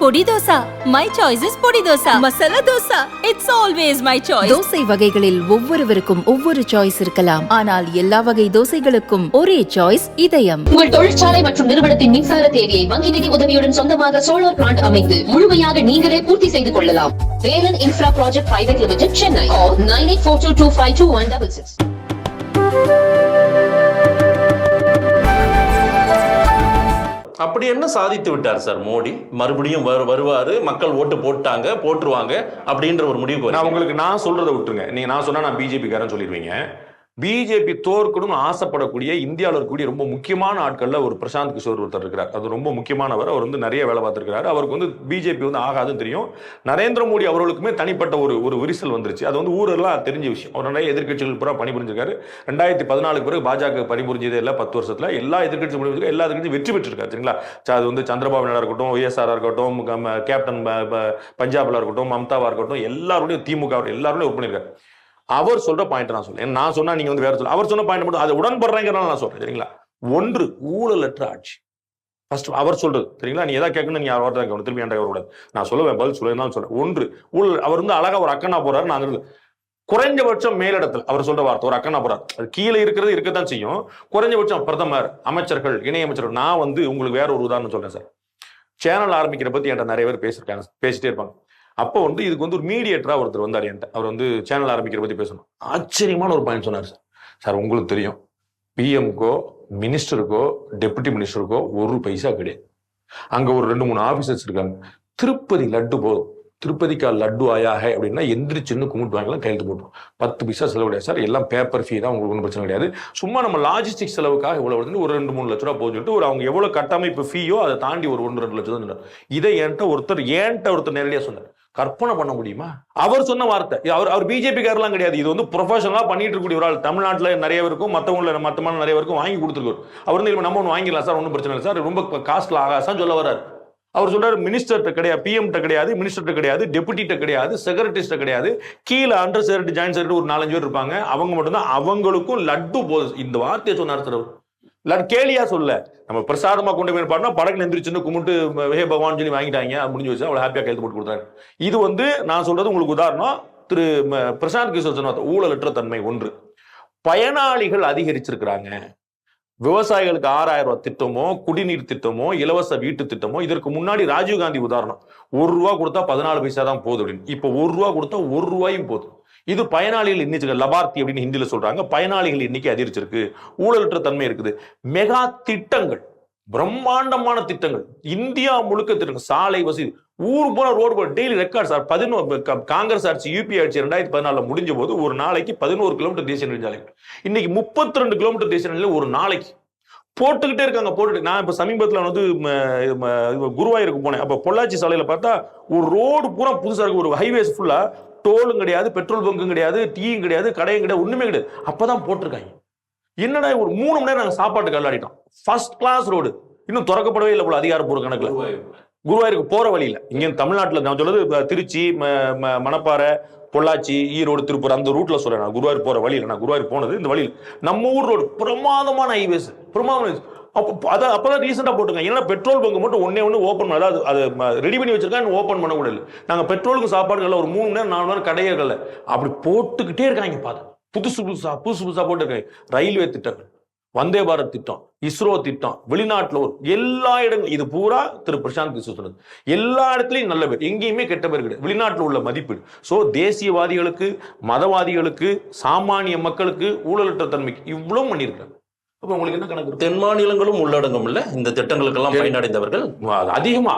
podi dosa. My choice is podi dosa. Masala dosa. It's always my choice dosa வகைகளில் ஒவ்வொருவருக்கும் ஒவ்வொரு choice இருக்கலாம். ஆனால் எல்லா வகை தோசைகளுக்கும் ஒரே சாய்ஸ் இதயம். உங்கள் தொழிற்சாலை மற்றும் நிறுவனத்தின் மின்சார தேவையை வங்கி நிதி உதவியுடன் சொந்தமாக சோலார் பிளான்ட் அமைத்து முழுமையாக நீங்களே பூர்த்தி செய்து கொள்ளலாம். Velan infra project private limited Chennai nine eight four two two five two one double six அப்படி என்ன சாதித்து விட்டார் சார் மோடி? மறுபடியும் வரு வருவாரு மக்கள் ஓட்டு போட்டாங்க போட்டுருவாங்க அப்படின்ற ஒரு முடிவுக்கு நான். உங்களுக்கு நான் சொல்றதை விட்டுருங்க. நீங்க நான் சொன்னா நான் பிஜேபி காரன் சொல்லிடுவீங்க. பிஜேபி தோற்கணும்னு ஆசைப்படக்கூடிய இந்தியாவில் இருக்கக்கூடிய ரொம்ப முக்கியமான ஆட்களில் ஒரு பிரசாந்த் கிஷோர் ஒருத்தர் இருக்கிறார். அது ரொம்ப முக்கியமானவர். அவர் வந்து நிறைய வேலை பார்த்துருக்கிறாரு. அவருக்கு வந்து பிஜேபி வந்து ஆகாதுன்னு தெரியும். நரேந்திர மோடி அவர்களுக்குமே தனிப்பட்ட ஒரு ஒரு விரிசல் வந்துருச்சு. அது வந்து ஊரெல்லாம் தெரிஞ்ச விஷயம். அவர் நிறைய எதிர்க்கட்சிகள் பூரா பணிபுரிஞ்சிருக்காரு. ரெண்டாயிரத்தி பதினாலுக்கு பிறகு பாஜக பணிபுரிஞ்சதே இல்லை பத்து வருஷத்தில். எல்லா எதிர்கட்சி முடிவு எல்லா எதிர்க்கட்சியும் வெற்றி பெற்றிருக்காரு சரிங்களா? அது வந்து சந்திரபாபு நாயுடு இருக்கட்டும் ஒய்எஸ்ஆராக இருக்கட்டும் கேப்டன் பஞ்சாபில் இருக்கட்டும் மம்தாவாக இருக்கட்டும் எல்லாருடையும் திமுக எல்லாருடையும் ஒர்க் பண்ணியிருக்காரு அவர் சொல்ற பாயிண்ட் நான் சொல்றேன். நான் சொன்னா நீங்க வந்து வேற சொல்ல அவர் சொன்ன பாயிண்ட் மட்டும் அதை உடன்படுறேங்கிறனால நான் சொல்றேன் சரிங்களா? ஒன்று ஊழலற்ற ஆட்சி. ஃபர்ஸ்ட் அவர் சொல்றது சரிங்களா? நீ எதாவது கேட்கணும் நீ அவர்கிட்ட கேட்கணும்? திரும்பி என்கிட்ட வரக்கூடாது நான் சொல்லுவேன் பதில் சொல்லுவேன் சொல்றேன். ஒன்று ஊழல் அவர் வந்து அழகா ஒரு அக்கனா போறாரு நான் குறைஞ்சபட்சம் மேலிடத்தில் அவர் சொல்ற வார்த்தை ஒரு அக்கனா போறார். அது கீழே இருக்கிறது இருக்கத்தான் செய்யும். குறைஞ்சபட்சம் பிரதமர் அமைச்சர்கள் இணையமைச்சர்கள் நான் வந்து உங்களுக்கு வேற ஒரு உதாரணம் சொல்றேன் சார். சேனல் ஆரம்பிக்கிற பத்தி என்கிட்ட நிறைய பேர் பேசியிருக்காங்க பேசிட்டே இருப்பாங்க. அப்போ வந்து இதுக்கு வந்து ஒரு மீடியேட்டராக ஒருத்தர் வந்தார் என்கிட்ட. அவர் வந்து சேனல் ஆரம்பிக்கிற பற்றி பேசணும். ஆச்சரியமான ஒரு பாயிண்ட் சொன்னார் சார் சார் உங்களுக்கு தெரியும். பிஎம்க்கோ மினிஸ்டருக்கோ டெபுட்டி மினிஸ்டருக்கோ ஒரு பைசா கிடையாது. அங்கே ஒரு ரெண்டு மூணு ஆஃபீஸர்ஸ் இருக்காங்க. திருப்பதி லட்டு போதும். திருப்பதிக்கா லட்டு ஆயாக அப்படின்னா எந்திரிச்சுன்னு கும்பிட்டு வாங்கலாம் கையெழுத்து போட்டோம் பத்து பைசா செலவு கிடையாது சார் எல்லாம் பேப்பர் ஃபீ தான் உங்களுக்கு ஒன்றும் பிரச்சனை கிடையாது. சும்மா நம்ம லாஜிஸ்டிக் செலவுக்காக இவ்வளோ வருதுன்னு ஒரு ரெண்டு மூணு லட்ச ரூபா போச்சுட்டு ஒரு அவங்க எவ்வளோ கட்டமைப்பு ஃபீயோ அதை தாண்டி ஒரு ஒன்று ரெண்டு லட்சம் தான் சொன்னார் இதை என்கிட்ட ஒருத்தர் ஏன்ட்ட ஒருத்தர் நேரடியாக சொன்னார். கற்பனை பண்ண முடியுமா? அவர் சொன்ன வார்த்தை. அவர் அவர் பிஜேபி காரெல்லாம் கிடையாது. இது வந்து ப்ரொஃபஷனலாக பண்ணிட்டு இருக்கக்கூடிய ஒரு ஆள். தமிழ்நாட்டில் நிறைய பேருக்கும் மற்றவங்கள மற்றமான நிறைய பேருக்கும் வாங்கி கொடுத்துருக்காரு. அவர் வந்து நம்ம ஒன்று வாங்கிடலாம் சார் ஒன்றும் பிரச்சனை இல்லை சார். ரொம்ப காஸ்ட்ல ஆகாசான்னு சொல்ல வர்றாரு. அவர் சொல்றாரு மினிஸ்டர்கிட்ட கிடையாது பிஎம்கிட்ட கிடையாது மினிஸ்டர்கிட்ட கிடையாது டெபுட்டிகிட்ட கிடையாது செக்ரட்டரிஸ்ட கிடையாது. கீழே அண்டர் செக்ரட்டரி ஜாயின் செக்ரட்டரி ஒரு நாலஞ்சு பேர் இருப்பாங்க. அவங்க மட்டும்தான் அவங்களுக்கும் லட்டு போதும் இந்த வார்த்தையை சொன்னார் சார் அவர். இல்லாட்டி கேலியா சொல்ல. நம்ம பிரசாதமா கொண்டு போய் பாருனா படகு நெந்திரிச்சுன்னு கும்பிட்டு ஹே பகவான் சொல்லி வாங்கிட்டாங்க. முடிஞ்சு வச்சு அவ்வளவு ஹாப்பியா கைது போட்டு கொடுத்தாரு. இது வந்து நான் சொல்றது உங்களுக்கு உதாரணம். திரு பிரசாந்த் கிஷோர் சொன்ன ஊழலற்ற தன்மை ஒன்று. பயனாளிகள் அதிகரிச்சிருக்கிறாங்க. விவசாயிகளுக்கு ஆறாயிரம் ரூபாய் திட்டமோ குடிநீர் திட்டமோ இலவச வீட்டு திட்டமோ இதற்கு முன்னாடி ராஜீவ்காந்தி உதாரணம். ஒரு ரூபா கொடுத்தா பதினாலு பைசா தான் போதும் அப்படின்னு. இப்போ ஒரு ரூபா கொடுத்தா ஒரு ரூபாயும் போதும். இது பயனாளிகள் எண்ணிக்கை லபார்த்தி அப்படின்னு ஹிந்தியில சொல்றாங்க. பயனாளிகள் எண்ணிக்கை அதிகரிச்சிருக்கு. ஊழலற்ற தன்மை இருக்குது. மெகா திட்டங்கள் பிரம்மாண்டமான திட்டங்கள். இந்தியா முழுக்க திட்டங்கள். சாலை வசதி. ஊர் போன ரோடு போட டெய்லி ரெக்கார்ட் சார் பதினோரு காங்கிரஸ் ஆட்சி யூபி ஆட்சி ரெண்டாயிரத்தி பதினாலில் முடிஞ்ச போது ஒரு நாளைக்கு பதினோரு கிலோமீட்டர் தேசிய நெடுஞ்சாலைகள். இன்னைக்கு முப்பத்தி ரெண்டு கிலோமீட்டர் தேசிய நெடுஞ்சாலை ஒரு நாளைக்கு. போட்டுக்கிட்டே இருக்காங்க போட்டுட்டு நான் இப்ப சமீபத்தில் வந்து குருவாயூருக்கு போனேன். அப்ப பொள்ளாச்சி சாலையில பார்த்தா ஒரு ரோடு பூரா புதுசா இருக்கு. ஒரு ஹைவேஸ் ஃபுல்லா டோலும் கிடையாது பெட்ரோல் பங்கும் கிடையாது டீயும் கிடையாது கடையும் கிடையாது ஒன்றுமே கிடையாது. அப்போ தான் போட்டிருக்காங்க. என்னடா ஒரு மூணு மணி நேரம் நாங்கள் சாப்பாட்டுக்கு கல்லாடிட்டோம் ஃபர்ஸ்ட் கிளாஸ் ரோடு இன்னும் திறக்கப்படவே இல்லை போல அதிகாரப்பூர்வ கணக்குல. குருவாயூருக்கு போகிற வழியில். இங்கே தமிழ்நாட்டில் நான் சொல்றது திருச்சி ம- ம- மணப்பாறை பொள்ளாச்சி ஈரோடு திருப்பூர் அந்த ரூட்டில் சொல்கிறேன் நான். குருவாயூர் போகிற வழியில். நான் குருவாயூர் போனது இந்த வழியில். நம்ம ஊர் ரோடு பிரமாதமான ஹைவேஸ் பிரமாதமான அப்போ அதை அப்போ தான் ரீசெண்டாக போட்டுங்க ஏன்னா பெட்ரோல் பங்கு மட்டும் ஒன்றே ஒன்று ஓப்பன் பண்ண அதாவது அது ரெடி பண்ணி வச்சிருக்காங்க ஓப்பன் பண்ண முடியல நாங்கள் பெட்ரோலுக்கு பெட்ரோலுக்கு இல்லை ஒரு மூணு நேரம் நாலு நேரம் கடையர்கள அப்படி போட்டுக்கிட்டே இருக்காங்க பாத்து புதுசு புதுசாக புதுசு புதுசாக போட்டுருக்காங்க. ரயில்வே திட்டங்கள் வந்தே பாரத் திட்டம் இஸ்ரோ திட்டம் வெளிநாட்டில் ஒரு எல்லா இடங்களும் இது பூரா திரு பிரசாந்த் கிஷோர் சொன்னது. எல்லா இடத்துலையும் நல்ல பேர். எங்கேயுமே கெட்ட பேர் கிடையாது. வெளிநாட்டில் உள்ள மதிப்பீடு. ஸோ தேசியவாதிகளுக்கு மதவாதிகளுக்கு சாமானிய மக்களுக்கு ஊழலற்ற தன்மைக்கு இவ்வளவு பண்ணியிருக்காங்க அப்ப உங்களுக்கு என்ன கணக்கு? தென் மாநிலங்களும் உள்ளடங்கும் இல்ல இந்த திட்டங்களுக்கெல்லாம் பயனடைந்தவர்கள்? அதிகமா.